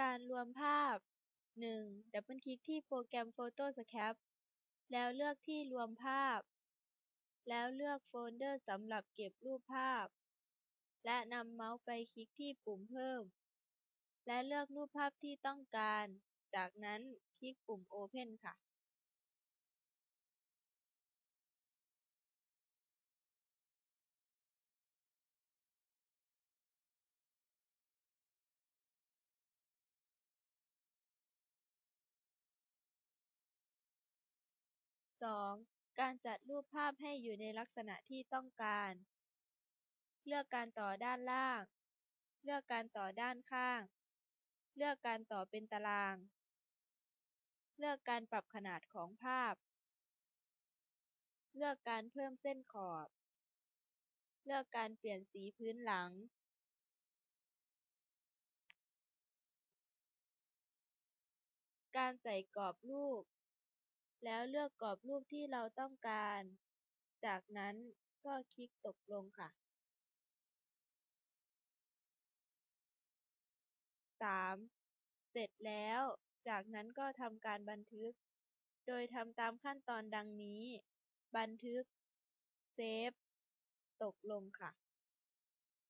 การรวมภาพ หนึ่ง ดับเบิลคลิกที่โปรแกรม Photoshop แล้วเลือกที่รวมภาพ แล้วเลือกโฟลเดอร์สำหรับเก็บรูปภาพ และนำเมาส์ไปคลิกที่ปุ่มเพิ่ม และเลือกรูปภาพที่ต้องการ จากนั้นคลิกปุ่ม Open ค่ะ สอง การจัดรูปภาพให้อยู่ในลักษณะที่ต้องการ เลือกการต่อด้านล่าง เลือกการต่อด้านข้าง เลือกการต่อเป็นตาราง เลือกการปรับขนาดของภาพ เลือกการเพิ่มเส้นขอบ เลือกการเปลี่ยนสีพื้นหลังการใส่กรอบรูป แล้วเลือกกรอบรูปที่เราต้องการ จากนั้นก็คลิกตกลงค่ะ สาม เสร็จแล้ว จากนั้นก็ทำการบันทึก โดยทำตามขั้นตอนดังนี้ บันทึก เซฟ ตกลงค่ะ